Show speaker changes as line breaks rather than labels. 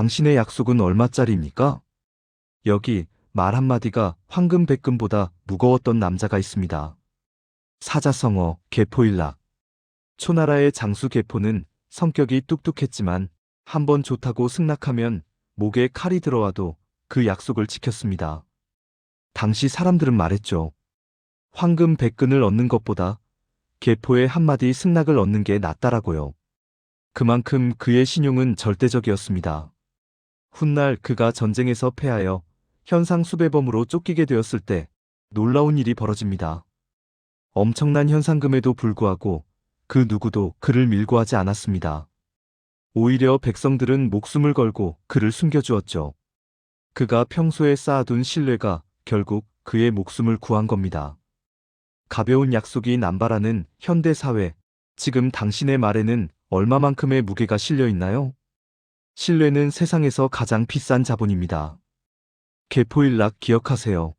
당신의 약속은 얼마짜리입니까? 여기 말 한마디가 황금 백금보다 무거웠던 남자가 있습니다. 사자성어 개포일락. 초나라의 장수 개포는 성격이 뚝뚝했지만 한 번 좋다고 승낙하면 목에 칼이 들어와도 그 약속을 지켰습니다. 당시 사람들은 말했죠. 황금 백근을 얻는 것보다 개포의 한마디 승낙을 얻는 게 낫다라고요. 그만큼 그의 신용은 절대적이었습니다. 훗날 그가 전쟁에서 패하여 현상 수배범으로 쫓기게 되었을 때 놀라운 일이 벌어집니다. 엄청난 현상금에도 불구하고 그 누구도 그를 밀고 하지 않았습니다. 오히려 백성들은 목숨을 걸고 그를 숨겨주었죠. 그가 평소에 쌓아둔 신뢰가 결국 그의 목숨을 구한 겁니다. 가벼운 약속이 남발하는 현대 사회, 지금 당신의 말에는 얼마만큼의 무게가 실려 있나요? 신뢰는 세상에서 가장 비싼 자본입니다. 개포일락 기억하세요.